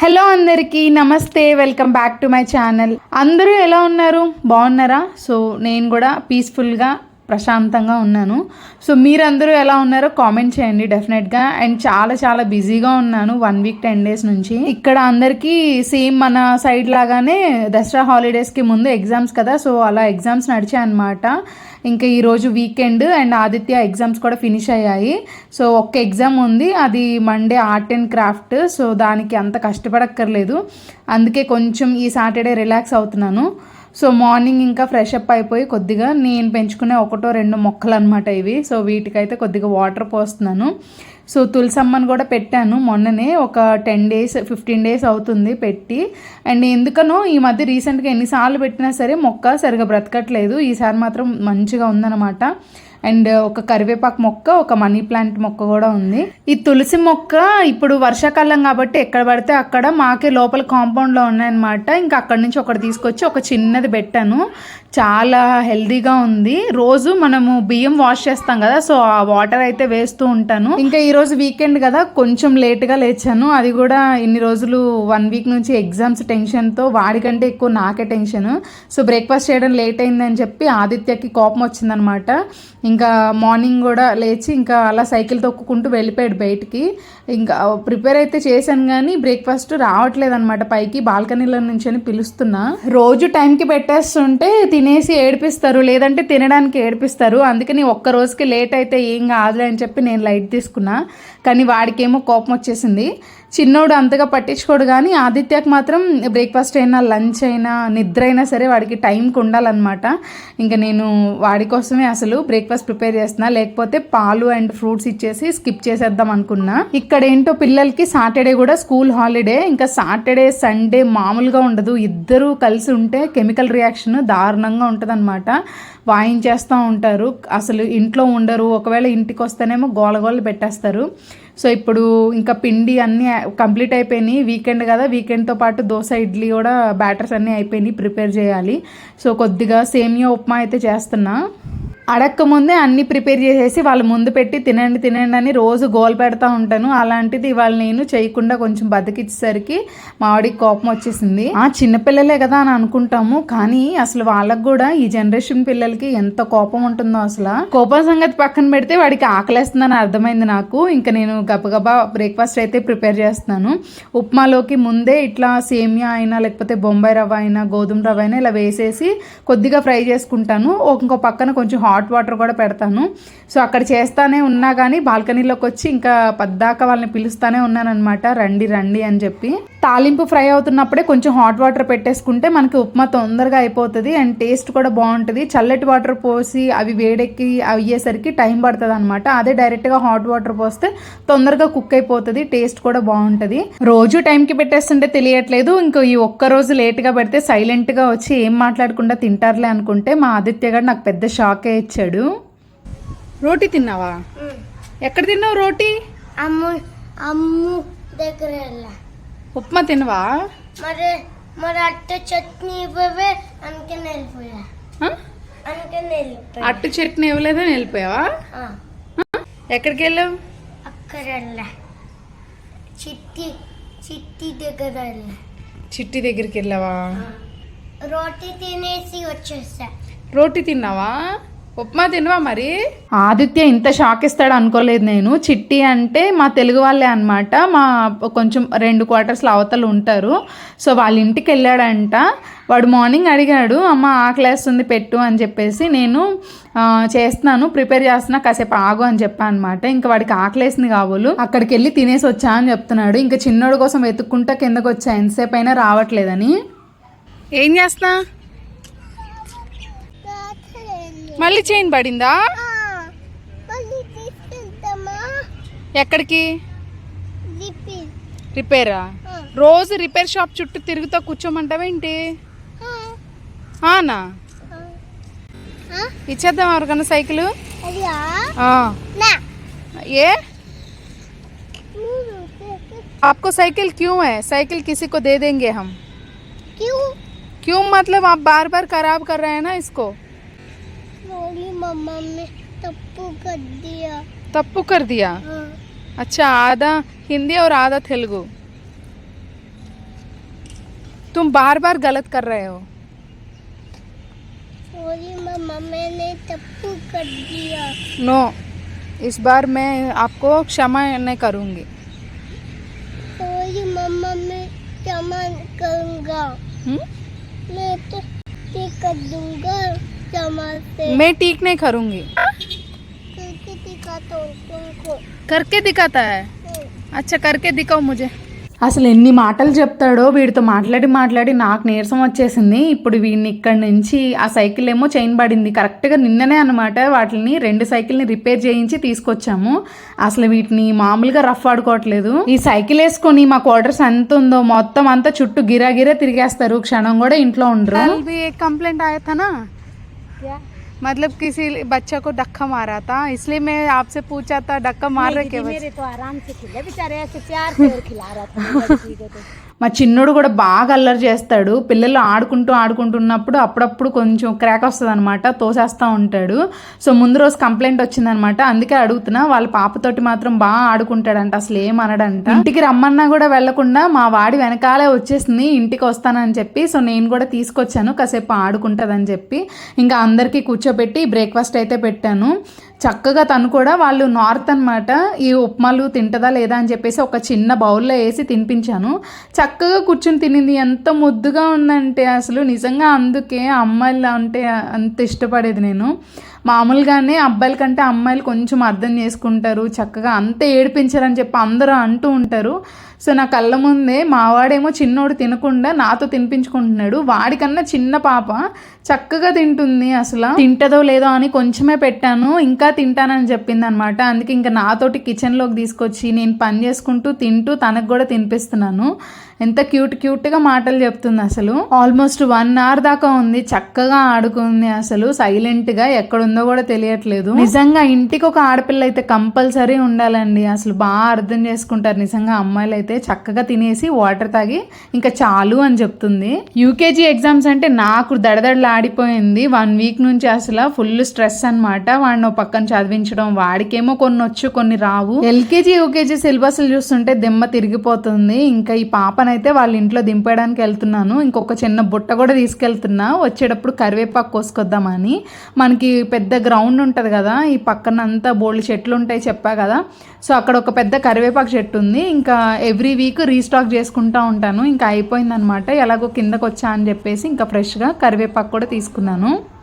Hello అందరికీ నమస్తే welcome back to my channel. అందరూ ఎలా ఉన్నారు? బాగున్నారా? సో నేను కూడా పీస్ఫుల్గా ప్రశాంతంగా ఉన్నాను. సో మీరందరూ ఎలా ఉన్నారో కామెంట్ చేయండి డెఫినెట్గా. అండ్ చాలా చాలా బిజీగా ఉన్నాను వన్ వీక్ టెన్ డేస్ నుంచి. ఇక్కడ అందరికీ సేమ్ మన సైడ్ లాగానే దసరా హాలిడేస్కి ముందు ఎగ్జామ్స్ కదా సో అలా ఎగ్జామ్స్ నడిచాయి అనమాట ఇంకా ఈరోజు వీకెండ్ అండ్ ఆదిత్య ఎగ్జామ్స్ కూడా ఫినిష్ అయ్యాయి. సో ఒక్క ఎగ్జామ్ ఉంది. అది Monday art and craft so దానికి అంత కష్టపడక్కర్లేదు. అందుకే కొంచెం ఈ సాటర్డే రిలాక్స్ అవుతున్నాను. సో మార్నింగ్ ఇంకా ఫ్రెష్ అప్ అయిపోయి కొద్దిగా నేను పెంచుకునే ఒకటో రెండు మొక్కలు అనమాట ఇవి. సో వీటికైతే కొద్దిగా వాటర్ పోస్తున్నాను. సో తులసమ్మను కూడా పెట్టాను మొన్ననే ఒక టెన్ డేస్ ఫిఫ్టీన్ డేస్ అవుతుంది పెట్టి. అండ్ ఎందుకనో ఈ మధ్య రీసెంట్గా ఎన్నిసార్లు పెట్టినా సరే మొక్క సరిగా బ్రతకట్లేదు. ఈసారి మాత్రం మంచిగా ఉందన్నమాట. అండ్ ఒక కరివేపాకు మొక్క ఒక మనీ ప్లాంట్ మొక్క కూడా ఉంది. ఈ తులసి మొక్క ఇప్పుడు వర్షాకాలం కాబట్టి ఎక్కడ పడితే అక్కడ మాకే లోపల కాంపౌండ్లో ఉన్నాయన్నమాట. ఇంకా అక్కడి నుంచి ఒకటి తీసుకొచ్చి ఒక చిన్నది పెట్టాను. చాలా హెల్దీగా ఉంది. రోజు మనము బియ్యం వాష్ చేస్తాం కదా సో ఆ వాటర్ అయితే వేస్తూ ఉంటాను. ఇంకా ఈరోజు వీకెండ్ కదా కొంచెం లేట్గా లేచాను. అది కూడా ఇన్ని రోజులు వన్ వీక్ నుంచి ఎగ్జామ్స్ టెన్షన్తో వాడికంటే ఎక్కువ నాకే టెన్షన్ సో బ్రేక్ఫాస్ట్ చేయడం లేట్ అయిందని చెప్పి ఆదిత్యకి కోపం వచ్చిందనమాట ఇంకా మార్నింగ్ కూడా లేచి ఇంకా అలా సైకిల్ తొక్కుకుంటూ వెళ్ళిపోయాడు బయటికి. ఇంకా ప్రిపేర్ అయితే చేశాను కానీ బ్రేక్ఫాస్ట్ రావట్లేదు అనమాట పైకి బాల్కనీలో నుంచి అని పిలుస్తున్నా. రోజు టైంకి పెట్టేస్తుంటే తినేసి ఏడిపిస్తారు లేదంటే తినడానికి ఏడిపిస్తారు. అందుకని ఒక్క రోజుకి లేట్ అయితే ఏం కాదులే అని చెప్పి నేను లైట్ తీసుకున్నా. కానీ వాడికేమో కోపం వచ్చేసింది. చిన్నోడు అంతగా పట్టించుకోడు కానీ ఆదిత్యకు మాత్రం బ్రేక్ఫాస్ట్ అయినా లంచ్ అయినా నిద్ర అయినా సరే వాడికి టైంకి ఉండాలన్నమాట ఇంకా నేను వాడి కోసమే అసలు బ్రేక్ఫాస్ట్ ప్రిపేర్ చేస్తున్నా. లేకపోతే పాలు అండ్ ఫ్రూట్స్ ఇచ్చేసి స్కిప్ చేసేద్దాం అనుకున్నా. ఇక్కడ ఏంటో పిల్లలకి సాటర్డే కూడా స్కూల్ హాలిడే ఇంకా సాటర్డే సండే మామూలుగా ఉండదు. ఇద్దరూ కలిసి ఉంటే కెమికల్ రియాక్షన్ దారుణంగా ఉంటుందన్నమాట. వాయించేస్తూ ఉంటారు. అసలు ఇంట్లో ఉండరు. ఒకవేళ ఇంటికి వస్తేనేమో గోలగోలు పెట్టేస్తారు. సో ఇప్పుడు ఇంకా పిండి అన్నీ కంప్లీట్ అయిపోయినాయి. వీకెండ్ కదా వీకెండ్తో పాటు దోశ ఇడ్లీ కూడా బ్యాటర్స్ అన్నీ అయిపోయినాయి ప్రిపేర్ చేయాలి. సో కొద్దిగా సేమియా ఉప్మా అయితే చేస్తున్నా. అడక్క ముందే అన్ని ప్రిపేర్ చేసేసి వాళ్ళ ముందు పెట్టి తినండి తినండి అని రోజు గోల్ పెడతా ఉంటాను. అలాంటిది ఇవాళ నేను చేయకుండా కొంచెం బతికిచ్చేసరికి మావిడికి కోపం వచ్చేసింది. ఆ చిన్నపిల్లలే కదా అని అనుకుంటాము కానీ అసలు వాళ్ళకు కూడా ఈ జనరేషన్ పిల్లలకి ఎంత కోపం ఉంటుందో అసలు. కోపం సంగతి పక్కన పెడితే వాడికి ఆకలేస్తుందని అర్థమైంది నాకు. ఇంకా నేను గబగబా బ్రేక్ఫాస్ట్ అయితే ప్రిపేర్ చేస్తున్నాను. ఉప్మాలోకి ముందే ఇట్లా సేమియా అయినా లేకపోతే బొంబాయి రవ్వ అయినా గోధుమ రవ్వ అయినా ఇలా వేసేసి కొద్దిగా ఫ్రై చేసుకుంటాను. ఇంకో పక్కన కొంచెం హాట్ హాట్ వాటర్ కూడా పెడతాను. సో అక్కడ చేస్తానే ఉన్నా కానీ బాల్కనీలోకి వచ్చి ఇంకా పద్దాక వాళ్ళని పిలుస్తానే ఉన్నానమాట రండి రండి అని చెప్పి. తాలింపు ఫ్రై అవుతున్నప్పుడే కొంచెం హాట్ వాటర్ పెట్టేసుకుంటే మనకి ఉప్మా తొందరగా అయిపోతుంది అండ్ టేస్ట్ కూడా బాగుంటుంది. చల్లటి వాటర్ పోసి అవి వేడెక్కి అయ్యేసరికి టైం పడుతుంది అనమాట అదే డైరెక్ట్గా హాట్ వాటర్ పోస్తే తొందరగా కుక్ అయిపోతుంది టేస్ట్ కూడా బాగుంటుంది. రోజు టైంకి పెట్టేస్తుంటే తెలియట్లేదు. ఇంకో ఈ ఒక్క రోజు లేట్గా పెడితే సైలెంట్గా వచ్చి ఏం మాట్లాడకుండా తింటారులే అనుకుంటే మా ఆదిత్య గారు నాకు పెద్ద షాకే ఇచ్చాడు. రోటీ తిన్నావా? ఎక్కడ తిన్నావు రోటీ? అమ్ము అమ్ము దగ్గర ఉప్మా తినవా? మరి మరి అట్ట చట్నీ ఇవ్వవే అందుకని వెళ్ళిపోయా? అందుకని వెళ్ళిపోయా. అట్టు చట్నీ ఇవ్వలేదని వెళ్ళిపోయావా? ఎక్కడికి వెళ్ళావు? అక్కడ వెళ్ళా చిట్టి చిట్టి దగ్గర వెళ్ళా చిట్టి దగ్గరికి వెళ్ళావా? రోటీ తినేసి వచ్చేసా. రోటీ తిన్నావా? ఉప్మా తినవా మరి? ఆదిత్య ఇంత షాక్ ఇస్తాడు అనుకోలేదు నేను. చిట్టి అంటే మా తెలుగు వాళ్ళే అనమాట మా కొంచెం రెండు క్వార్టర్స్లో అవతలు ఉంటారు. సో వాళ్ళ ఇంటికి వెళ్ళాడంట. వాడు మార్నింగ్ అడిగాడు అమ్మ ఆకలేస్తుంది పెట్టు అని చెప్పేసి నేను చేస్తున్నాను ప్రిపేర్ చేస్తున్నా కాసేపు ఆగు అని చెప్పాను అనమాట ఇంకా వాడికి ఆకలేసింది కాబోలు అక్కడికి వెళ్ళి తినేసి వచ్చా అని చెప్తున్నాడు. ఇంకా చిన్నోడు కోసం వెతుక్కుంటా కిందకు వచ్చా ఎంతసేపు అయినా రావట్లేదని. ఏం చేస్తున్నా? మళ్ళీ చైన్ పడిందా మళ్ళీ తీసుకెళ్తామా ఎక్కడికి లిపి రిపేరా రోజు రిపేర్ షాప్ చుట్టూ తిరుగుతా కూర్చోమంటావేంటి ఆనా ఇచ్చేద్దాం ఎవరికన్నా సైకిల్ అదియా ఆ. నా ఏ आपको साइकिल क्यों है साइकिल किसी को दे देंगे हम क्यों क्यों मतलब आप बार बार खराब कर रहे हैं ना इसको बोली मम्मा ने तप्पू कर दिया। तप्पू कर दिया? हाँ। अच्छा आधा हिंदी और आधा तेलुगु। तुम बार बार गलत कर रहे हो। सॉरी मम्मा मैंने टप्पू कर दिया। नो इस बार मैं आपको क्षमा नहीं करूँगी। सॉरी मम्मा मैं क्षमा करूँगा। हम्म? मैं तो ठीक कर दूँगा। क्षमा से मैं ठीक नहीं करूँगी करके दिखाता हूँ तुमको करके दिखाता है हम्म। అచ్చా కరికే దిక్కవు ముజే అసలు ఎన్ని మాటలు చెప్తాడో వీడితో మాట్లాడి మాట్లాడి నాకు నీరసం వచ్చేసింది ఇప్పుడు వీడిని ఇక్కడి నుంచి ఆ సైకిల్ ఏమో చైన్ పడింది కరెక్ట్గా నిన్ననే అనమాట వాటిని రెండు సైకిల్ని రిపేర్ చేయించి తీసుకొచ్చాము అసలు వీటిని మామూలుగా రఫ్ ఆడుకోవట్లేదు ఈ సైకిల్ వేసుకొని మా క్వార్టర్స్ ఎంత ఉందో మొత్తం అంతా చుట్టూ గిరా గిరా తిరిగేస్తారు క్షణం కూడా ఇంట్లో ఉండరు కంప్లైంట్ ఆయా था ना क्या? मतलब किसी बच्चा को डक्का मारा था इसलिए मैं आपसे पूछा था डक्का मार रहे के मेरे तो आराम से खिले बेचारे ऐसे प्यार से खिला रहा था మా చిన్నోడు కూడా బాగా అల్లరి చేస్తాడు. పిల్లలు ఆడుకుంటూ ఆడుకుంటున్నప్పుడు అప్పుడప్పుడు కొంచెం క్రాక్ వస్తుంది అనమాట తోసేస్తూ ఉంటాడు. సో ముందు రోజు కంప్లైంట్ వచ్చిందనమాట అందుకే అడుగుతున్నా వాళ్ళ పాపతోటి మాత్రం బాగా ఆడుకుంటాడంట అసలు ఏం అనడంట. ఇంటికి రమ్మన్నా కూడా వెళ్ళకుండా మా వాడి వెనకాలే వచ్చేసింది ఇంటికి వస్తానని చెప్పి సో నేను కూడా తీసుకొచ్చాను కాసేపు ఆడుకుంటుందని చెప్పి. ఇంకా అందరికీ కూర్చోబెట్టి బ్రేక్ఫాస్ట్ అయితే పెట్టాను. చక్కగా తను కూడా వాళ్ళు నార్త్ అనమాట ఈ ఉప్మాలు తింటదా లేదా అని చెప్పేసి ఒక చిన్న బౌల్లో వేసి తినిపించాను. చక్కగా కూర్చుని తినింది. ఎంత ముద్దుగా ఉందంటే అసలు నిజంగా అందుకే అమ్మాయిలు అంటే అంత ఇష్టపడేది నేను. మామూలుగానే అబ్బాయిల కంటే అమ్మాయిలు కొంచెం అర్థం చేసుకుంటారు చక్కగా అంత ఏడిపించారని చెప్పి అందరూ అంటూ ఉంటారు. సో నా కళ్ళ ముందే మావాడేమో చిన్నోడు తినకుండా నాతో తినిపించుకుంటున్నాడు. వాడికన్నా చిన్న పాప చక్కగా తింటుంది అసలు. తింటదో లేదో అని కొంచెమే పెట్టాను. ఇంకా తింటానని చెప్పింది అనమాట అందుకే ఇంకా నాతోటి కిచెన్లోకి తీసుకొచ్చి నేను పని చేసుకుంటూ తింటూ తనకు కూడా తినిపిస్తున్నాను. ఎంత క్యూట్ క్యూట్గా మాటలు చెప్తుంది అసలు. ఆల్మోస్ట్ వన్ అవర్ దాకా ఉంది చక్కగా ఆడుకుంది అసలు. సైలెంట్గా ఎక్కడుందో కూడా తెలియట్లేదు. నిజంగా ఇంటికి ఒక ఆడపిల్ల అయితే కంపల్సరీ ఉండాలండి. అసలు బాగా అర్థం చేసుకుంటారు. నిజంగా అమ్మాయిలు అయితే చక్కగా తినేసి వాటర్ తాగి ఇంకా చాలు అని చెప్తుంది. యూకేజీ ఎగ్జామ్స్ అంటే నాకు దడదడలు ఆడిపోయింది వన్ వీక్ నుంచి అసలు ఫుల్ స్ట్రెస్ అన్నమాట. వాడిని పక్కన చదివించడం వాడికేమో కొన్ని వచ్చు కొన్ని రావు. ఎల్కేజీ యూకేజీ సిలబస్లు చూస్తుంటే దిమ్మ తిరిగిపోతుంది. ఇంకా ఈ పాప అయితే వాళ్ళ ఇంట్లో దింపేయడానికి వెళ్తున్నాను. ఇంకొక చిన్న బుట్ట కూడా తీసుకెళ్తున్నా. వచ్చేటప్పుడు కరివేపాకు కోసుకొద్దామని. మనకి పెద్ద గ్రౌండ్ ఉంటుంది కదా ఈ పక్కన అంతా బోల్డ్ చెట్లు ఉంటాయి చెప్పా కదా. సో అక్కడ ఒక పెద్ద కరివేపాకు చెట్టు ఉంది. ఇంకా ఎవ్రీ వీక్ రీస్టాక్ చేసుకుంటా ఉంటాను. ఇంకా అయిపోయిందనమాట. ఎలాగో కిందకు వచ్చా అని చెప్పేసి ఇంకా ఫ్రెష్గా కరివేపాకు కూడా తీసుకున్నాను.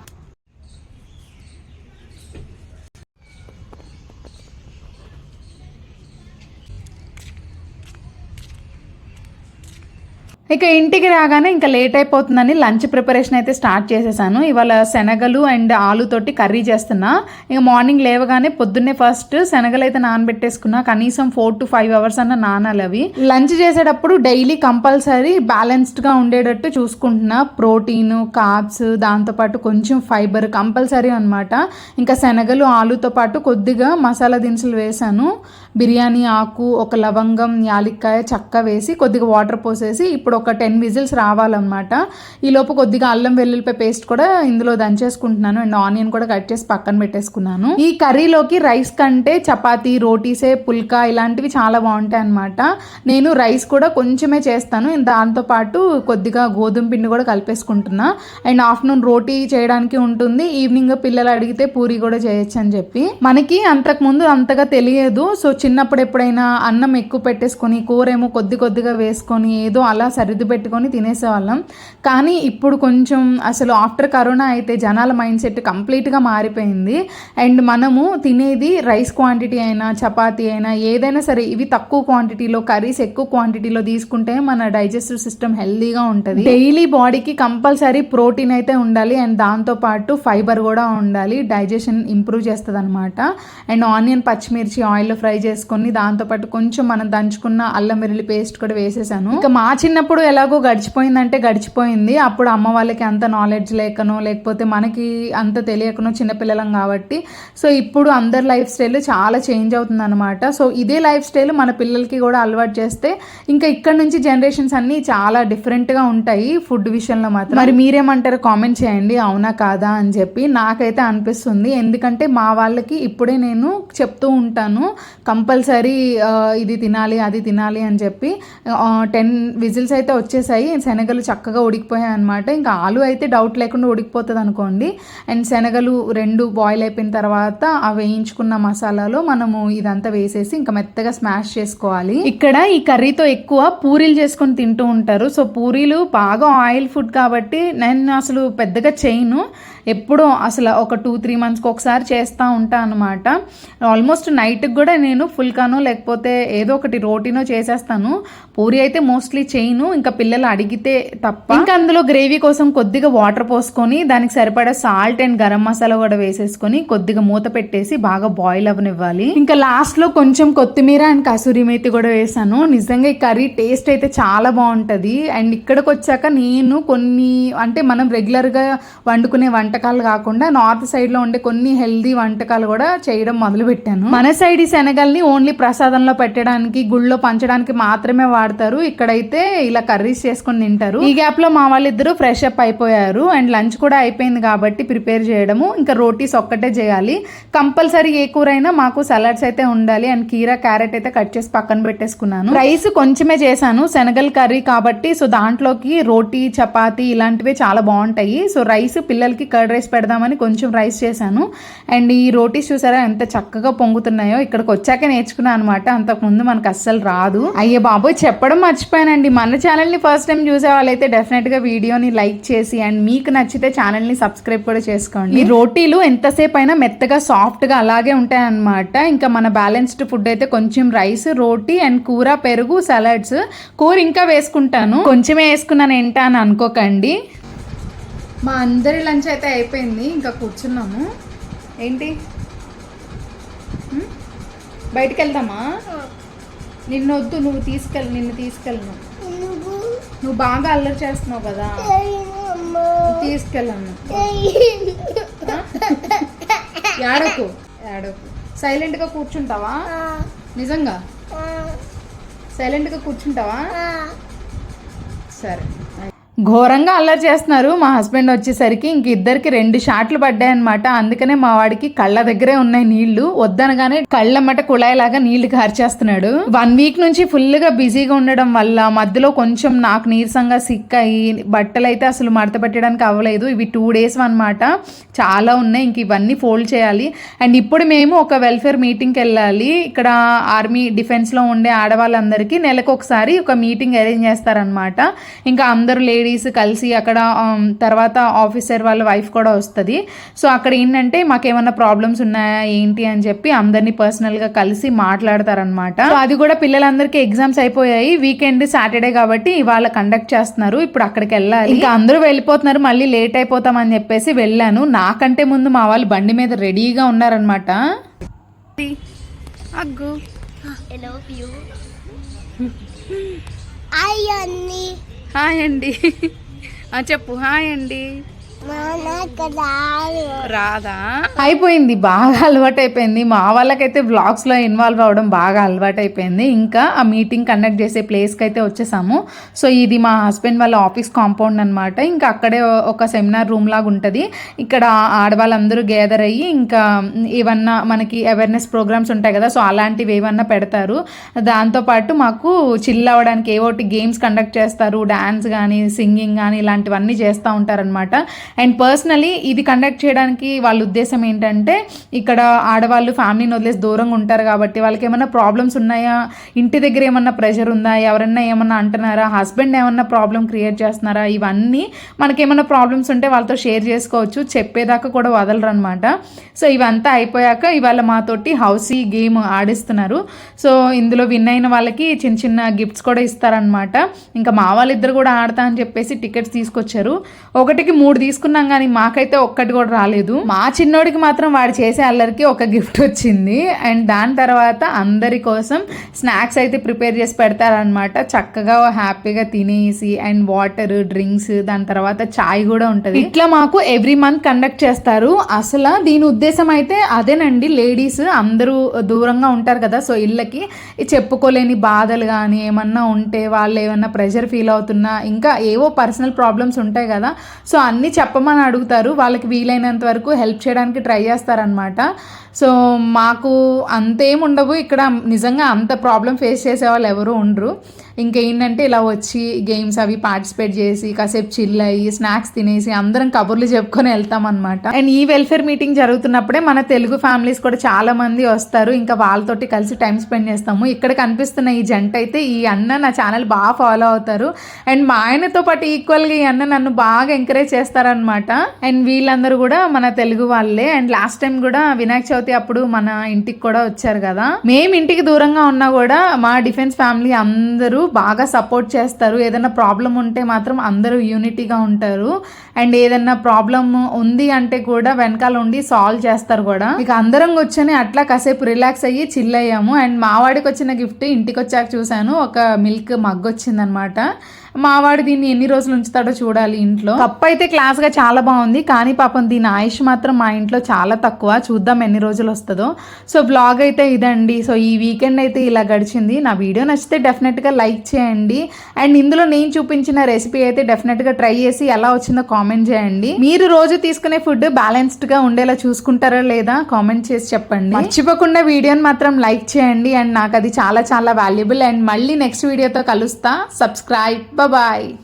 ఇక ఇంటికి రాగానే ఇంకా లేట్ అయిపోతుందని లంచ్ ప్రిపరేషన్ అయితే స్టార్ట్ చేసేసాను. ఇవాళ శనగలు అండ్ ఆలుతోటి కర్రీ చేస్తున్నా. ఇక మార్నింగ్ లేవగానే పొద్దున్నే ఫస్ట్ శనగలు అయితే నానబెట్టేసుకున్నా. కనీసం ఫోర్ టు ఫైవ్ అవర్స్ అన్న నానాలి అవి. లంచ్ చేసేటప్పుడు డైలీ కంపల్సరీ బ్యాలెన్స్డ్గా ఉండేటట్టు చూసుకుంటున్నా. ప్రోటీన్ కార్బ్స్ దాంతోపాటు కొంచెం ఫైబర్ కంపల్సరీ అనమాట ఇంకా శనగలు ఆలుతో పాటు కొద్దిగా మసాలా దినుసులు వేసాను. బిర్యానీ ఆకు ఒక లవంగం యాలిక్కాయ చక్క వేసి కొద్దిగా వాటర్ పోసేసి ఇప్పుడు ఒక టెన్ విజిల్స్ రావాలన్నమాట. ఈలోపు కొద్దిగా అల్లం వెల్లుల్లిపాయ పేస్ట్ కూడా ఇందులో దంచేసుకుంటున్నాను. అండ్ ఆనియన్ కూడా కట్ చేసి పక్కన పెట్టేసుకున్నాను. ఈ కర్రీలోకి రైస్ కంటే చపాతీ రోటీసే పుల్కా ఇలాంటివి చాలా బాగుంటాయి అనమాట నేను రైస్ కూడా కొంచెమే చేస్తాను. దాంతో పాటు కొద్దిగా గోధుమ పిండి కూడా కలిపేసుకుంటున్నా. అండ్ ఆఫ్టర్నూన్ రోటీ చేయడానికి ఉంటుంది. ఈవినింగ్ పిల్లలు అడిగితే పూరి కూడా చేయొచ్చు అని చెప్పి. మనకి అంతకుముందు అంతగా తెలియదు. సో చిన్నప్పుడు ఎప్పుడైనా అన్నం ఎక్కువ పెట్టేసుకొని కూర ఏమో కొద్ది కొద్దిగా వేసుకొని ఏదో అలా సరిది పెట్టుకొని తినేసేవాళ్ళం. కానీ ఇప్పుడు కొంచెం అసలు ఆఫ్టర్ కరోనా అయితే జనాల మైండ్ సెట్ కంప్లీట్గా మారిపోయింది. అండ్ మనము తినేది రైస్ క్వాంటిటీ అయినా చపాతీ అయినా ఏదైనా సరే ఇవి తక్కువ క్వాంటిటీలో కర్రీస్ ఎక్కువ క్వాంటిటీలో తీసుకుంటే మన డైజెస్టివ్ సిస్టమ్ హెల్దీగా ఉంటుంది. డైలీ బాడీకి కంపల్సరీ ప్రోటీన్ అయితే ఉండాలి. అండ్ దాంతోపాటు ఫైబర్ కూడా ఉండాలి. డైజెషన్ ఇంప్రూవ్ చేస్తుంది అనమాట అండ్ ఆనియన్ పచ్చిమిర్చి ఆయిల్లో ఫ్రై దాంతో దాంతోపాటు కొంచెం మనం దంచుకున్న అల్లం వెల్లుల్లి పేస్ట్ కూడా వేసేసాను. ఇక మా చిన్నప్పుడు ఎలాగో గడిచిపోయిందంటే గడిచిపోయింది. అప్పుడు అమ్మ వాళ్ళకి అంత నాలెడ్జ్ లేకనో లేకపోతే మనకి అంత తెలియకనో చిన్నపిల్లలం కాబట్టి. సో ఇప్పుడు అందరి లైఫ్ స్టైల్ చాలా చేంజ్ అవుతుంది అనమాట సో ఇదే లైఫ్ స్టైల్ మన పిల్లలకి కూడా అలవాటు చేస్తే ఇంకా ఇక్కడ నుంచి జనరేషన్స్ అన్నీ చాలా డిఫరెంట్గా ఉంటాయి ఫుడ్ విషయంలో మాత్రం. మరి మీరేమంటారు కామెంట్ చేయండి. అవునా కాదా అని చెప్పి నాకైతే అనిపిస్తుంది. ఎందుకంటే మా వాళ్ళకి ఇప్పుడే నేను చెప్తూ ఉంటాను. కంపల్సరీ కంపల్సరీ ఇది తినాలి అది తినాలి అని చెప్పి టెన్ విజిల్స్ అయితే వచ్చేసాయి. శనగలు చక్కగా ఉడికిపోయాయి అనమాట ఇంకా ఆలు అయితే డౌట్ లేకుండా ఉడికిపోతుంది అనుకోండి. అండ్ శనగలు రెండు బాయిల్ అయిపోయిన తర్వాత ఆ వేయించుకున్న మసాలాలో మనము ఇదంతా వేసేసి ఇంకా మెత్తగా స్మాష్ చేసుకోవాలి. ఇక్కడ ఈ కర్రీతో ఎక్కువ పూరీలు చేసుకొని తింటూ ఉంటారు. సో పూరీలు బాగా ఆయిల్ ఫుడ్ కాబట్టి నేను అసలు పెద్దగా చేయను. ఎప్పుడో అసలు ఒక టూ త్రీ మంత్స్కి ఒకసారి చేస్తూ ఉంటాను అనమాట ఆల్మోస్ట్ నైట్కి కూడా నేను ఫుల్కానో లేకపోతే ఏదో ఒకటి రోటీనో చేసేస్తాను. పూరి అయితే మోస్ట్లీ చేయను ఇంకా పిల్లలు అడిగితే తప్ప. ఇంకా అందులో గ్రేవీ కోసం కొద్దిగా వాటర్ పోసుకొని దానికి సరిపడా సాల్ట్ అండ్ గరం మసాలా కూడా వేసేసుకొని కొద్దిగా మూత పెట్టేసి బాగా బాయిల్ అవ్వనివ్వాలి. ఇంకా లాస్ట్లో కొంచెం కొత్తిమీర అండ్ కసూరి మేతి కూడా వేసాను. నిజంగా ఈ కర్రీ టేస్ట్ అయితే చాలా బాగుంటుంది. అండ్ ఇక్కడికి వచ్చాక నేను కొన్ని అంటే మనం రెగ్యులర్గా వండుకునే వంట వంటకాలు కాకుండా నార్త్ సైడ్లో ఉండే కొన్ని హెల్దీ వంటకాలు కూడా చేయడం మొదలు పెట్టాను మన సైడ్ ఈ శనగల్ని ఓన్లీ ప్రసాదంలో పెట్టడానికి గుళ్ళో పంచడానికి మాత్రమే వాడతారు. ఇక్కడైతే ఇలా కర్రీస్ చేసుకొని తింటారు. ఈ గ్యాప్లో మా వాళ్ళిద్దరూ ఫ్రెష్ అప్ అయిపోయారు. అండ్ లంచ్ కూడా అయిపోయింది కాబట్టి ప్రిపేర్ చేయడము. ఇంకా రోటీస్ ఒక్కటే చేయాలి. కంపల్సరీ ఏ కూర అయినా మాకు సలాడ్స్ అయితే ఉండాలి. అండ్ కీరా క్యారెట్ అయితే కట్ చేసి పక్కన పెట్టేసుకున్నాను. రైస్ కొంచెమే చేశాను. శనగల కర్రీ కాబట్టి సో దాంట్లోకి రోటీ చపాతీ ఇలాంటివి చాలా బాగుంటాయి. సో రైస్ పిల్లలకి కర్డ్ రైస్ పెడదామని కొంచెం రైస్ చేశాను. అండ్ ఈ రోటీస్ చూసారా ఎంత చక్కగా పొంగుతున్నాయో ఇక్కడికి వచ్చాక నేర్చుకున్నాను అనమాట అంతకుముందు మనకు అస్సలు రాదు. అయ్యే బాబోయ్ చెప్పడం మర్చిపోయానండి. మన ఛానల్ని ఫస్ట్ టైం చూసే వాళ్ళైతే డెఫినెట్గా వీడియోని లైక్ చేసి అండ్ మీకు నచ్చితే ఛానల్ని సబ్స్క్రైబ్ కూడా చేసుకోండి. ఈ రోటీలు ఎంతసేపు అయినా మెత్తగా సాఫ్ట్గా అలాగే ఉంటాయన్నమాట. ఇంకా మన బ్యాలెన్స్డ్ ఫుడ్ అయితే కొంచెం రైస్ రోటీ అండ్ కూర పెరుగు సలాడ్స్ కూర ఇంకా వేసుకుంటాను. కొంచెమే వేసుకున్నాను ఏంటా అని అనుకోకండి. మా అందరి లంచ్ అయితే అయిపోయింది ఇంకా కూర్చున్నాము. ఏంటి? బయటికి వెళ్దామా నిన్ను వద్దు నువ్వు తీసుకెళ్ళి నిన్ను తీసుకెళ్ళను. నువ్వు బాగా అల్లరి చేస్తున్నావు కదా. తీసుకెళ్ళను. ఏడకు ఏడకు. సైలెంట్గా కూర్చుంటావా? నిజంగా? సైలెంట్గా కూర్చుంటావా? సరే. ఘోరంగా అల్లరి చేస్తున్నారు. మా హస్బెండ్ వచ్చేసరికి ఇంక ఇద్దరికి రెండు షాట్లు పడ్డాయన్నమాట. అందుకనే మా వాడికి కళ్ళ దగ్గరే ఉన్నాయి నీళ్ళు. వద్దనగానే కళ్ళమ్మట కుళాయిలాగా నీళ్ళు కార్చేస్తున్నాడు. వన్ వీక్ నుంచి ఫుల్గా బిజీగా ఉండడం వల్ల మధ్యలో కొంచెం నాకు నీరసంగా సిక్ అయ్యి బట్టలు అయితే అసలు మడత పెట్టడానికి అవ్వలేదు. ఇవి టూ డేస్ అనమాట చాలా ఉన్నాయి. ఇంక ఇవన్నీ ఫోల్డ్ చేయాలి. అండ్ ఇప్పుడు మేము ఒక వెల్ఫేర్ మీటింగ్కి వెళ్ళాలి. ఇక్కడ ఆర్మీ డిఫెన్స్లో ఉండే ఆడవాళ్ళందరికీ నెలకు ఒకసారి ఒక మీటింగ్ అరేంజ్ చేస్తారనమాట ఇంకా అందరూ లేడీస్ కలిసి అక్కడ తర్వాత ఆఫీసర్ వాళ్ళ వైఫ్ కూడా వస్తుంది సో అక్కడ ఏంటంటే మాకేమన్నా ప్రాబ్లమ్స్ ఉన్నాయా ఏంటి అని చెప్పి అందరినీ పర్సనల్గా కలిసి మాట్లాడతారనమాట సో అది కూడా పిల్లలందరికీ ఎగ్జామ్స్ అయిపోయాయి వీకెండ్ సాటర్డే కాబట్టి ఇవాళ కండక్ట్ చేస్తున్నారు ఇప్పుడు అక్కడికి వెళ్ళాలి ఇంకా అందరూ వెళ్ళిపోతున్నారు మళ్ళీ లేట్ అయిపోతామని చెప్పేసి వెళ్ళాను నాకంటే ముందు మా వాళ్ళు బండి మీద రెడీగా ఉన్నారనమాట అగ్గు ఐ లవ్ యూ హాయ్ అన్ని హాయ్ అండి. ఆ, చెప్పు. హాయ్ అండి. రాదా? అయిపోయింది బాగా అలవాటు అయిపోయింది మా వాళ్ళకైతే బ్లాగ్స్లో ఇన్వాల్వ్ అవ్వడం బాగా అలవాటు అయిపోయింది ఇంకా ఆ మీటింగ్ కండక్ట్ చేసే ప్లేస్కి అయితే వచ్చేసాము. సో ఇది మా హస్బెండ్ వాళ్ళ ఆఫీస్ కాంపౌండ్ అనమాట ఇంకా అక్కడే ఒక సెమినార్ రూమ్ లాగా ఉంటుంది. ఇక్కడ ఆడవాళ్ళందరూ గ్యాదర్ అయ్యి ఇంకా ఏమన్నా మనకి అవేర్నెస్ ప్రోగ్రామ్స్ ఉంటాయి కదా సో అలాంటివి ఏమన్నా పెడతారు. దాంతోపాటు మాకు చిల్ అవ్వడానికి ఏవోటి గేమ్స్ కండక్ట్ చేస్తారు. డ్యాన్స్ కానీ సింగింగ్ కానీ ఇలాంటివన్నీ చేస్తూ ఉంటారనమాట అండ్ పర్సనలీ ఇది కండక్ట్ చేయడానికి వాళ్ళ ఉద్దేశం ఏంటంటే ఇక్కడ ఆడవాళ్ళు ఫ్యామిలీని వదిలేసి దూరంగా ఉంటారు కాబట్టి వాళ్ళకి ఏమైనా ప్రాబ్లమ్స్ ఉన్నాయా? ఇంటి దగ్గర ఏమన్నా ప్రెషర్ ఉందా? ఎవరన్నా ఏమన్నా అంటున్నారా? హస్బెండ్ ఏమన్నా ప్రాబ్లం క్రియేట్ చేస్తున్నారా? ఇవన్నీ మనకేమన్నా ప్రాబ్లమ్స్ ఉంటే వాళ్ళతో షేర్ చేసుకోవచ్చు. చెప్పేదాకా కూడా వదలరు అనమాట సో ఇవంతా అయిపోయాక ఇవాళ మాతోటి హౌసీ గేమ్ ఆడిస్తున్నారు. సో ఇందులో విన్ అయిన వాళ్ళకి చిన్న చిన్న గిఫ్ట్స్ కూడా ఇస్తారనమాట ఇంకా మా వాళ్ళిద్దరు కూడా ఆడతా అని చెప్పేసి టికెట్స్ తీసుకొచ్చారు. ఒకటికి మూడు తీసుకు తీసుకున్నాం కానీ మాకైతే ఒక్కటి కూడా రాలేదు. మా చిన్నోడికి మాత్రం వాడు చేసే అల్లరికి ఒక గిఫ్ట్ వచ్చింది. అండ్ దాని తర్వాత అందరి కోసం స్నాక్స్ అయితే ప్రిపేర్ చేసి పెడతారనమాట చక్కగా హ్యాపీగా తినేసి అండ్ వాటర్ డ్రింక్స్ దాని తర్వాత చాయ్ కూడా ఉంటుంది. ఇట్లా మాకు ఎవ్రీ మంత్ కండక్ట్ చేస్తారు. అసలు దీని ఉద్దేశం అయితే అదేనండి. లేడీస్ అందరూ దూరంగా ఉంటారు కదా సో ఇళ్ళకి చెప్పుకోలేని బాధలు కానీ ఏమన్నా ఉంటే వాళ్ళు ఏమన్నా ప్రెషర్ ఫీల్ అవుతున్నా ఇంకా ఏవో పర్సనల్ ప్రాబ్లమ్స్ ఉంటాయి కదా సో అన్నీ చెప్ప చెప్పమని అడుగుతారు. వాళ్ళకి వీలైనంత వరకు హెల్ప్ చేయడానికి ట్రై చేస్తారనమాట సో మాకు అంతేం ఉండవు. ఇక్కడ నిజంగా అంత ప్రాబ్లం ఫేస్ చేసే వాళ్ళు ఎవరు ఉండరు. ఇంకేంటంటే ఇలా వచ్చి గేమ్స్ అవి పార్టిసిపేట్ చేసి కాసేపు చిల్ అయ్యి స్నాక్స్ తినేసి అందరం కబుర్లు చెప్పుకొని వెళ్తాం అనమాట అండ్ ఈ వెల్ఫేర్ మీటింగ్ జరుగుతున్నప్పుడే మన తెలుగు ఫ్యామిలీస్ కూడా చాలా మంది వస్తారు. ఇంకా వాళ్ళతోటి కలిసి టైం స్పెండ్ చేస్తాము. ఇక్కడ కనిపిస్తున్న ఈ జంట అయితే ఈ అన్న నా ఛానల్ బాగా ఫాలో అవుతారు. అండ్ మా ఆయనతో పాటు ఈక్వల్గా ఈ అన్న నన్ను బాగా ఎంకరేజ్ చేస్తారనమాట అండ్ వీళ్ళందరూ కూడా మన తెలుగు వాళ్ళే. అండ్ లాస్ట్ టైం కూడా వినాయక చవితి అప్పుడు మన ఇంటికి కూడా వచ్చారు కదా. మేము ఇంటికి దూరంగా ఉన్నా కూడా మా డిఫెన్స్ ఫ్యామిలీ అందరూ బాగా సపోర్ట్ చేస్తారు. ఏదైనా ప్రాబ్లం ఉంటే మాత్రం అందరూ యూనిటీగా ఉంటారు. అండ్ ఏదైనా ప్రాబ్లం ఉంది అంటే కూడా వెనకాల ఉండి సాల్వ్ చేస్తారు కూడా. ఇక అందరం కూర్చొని అట్లా కాసేపు రిలాక్స్ అయ్యి చిల్ అయ్యాము అండ్ మావాడికి వచ్చిన గిఫ్ట్ ఇంటికి వచ్చాక చూశాను. ఒక మిల్క్ మగ్ వచ్చిందనమాట మావాడు దీన్ని ఎన్ని రోజులు ఉంచుతాడో చూడాలి ఇంట్లో. కప్ అయితే క్లాస్గా చాలా బాగుంది కానీ పాపం దీని ఆయుష్ మాత్రం మా ఇంట్లో చాలా తక్కువ. చూద్దాం ఎన్ని రోజులు వస్తుందో. సో బ్లాగ్ అయితే ఇదండి. సో ఈ వీకెండ్ అయితే ఇలా గడిచింది. నా వీడియో నచ్చితే డెఫినెట్గా లైక్ చేయండి. అండ్ ఇందులో నేను చూపించిన రెసిపీ అయితే డెఫినెట్గా ట్రై చేసి ఎలా వచ్చిందో కామెంట్ చేయండి. మీరు రోజు తీసుకునే ఫుడ్ బ్యాలెన్స్డ్గా ఉండేలా చూసుకుంటారా లేదా కామెంట్ చేసి చెప్పండి. మర్చిపోకుండా వీడియోని మాత్రం లైక్ చేయండి. అండ్ నాకు అది చాలా చాలా వాల్యుబుల్ అండ్ మళ్ళీ నెక్స్ట్ వీడియోతో కలుస్తా. Subscribe Bye bye.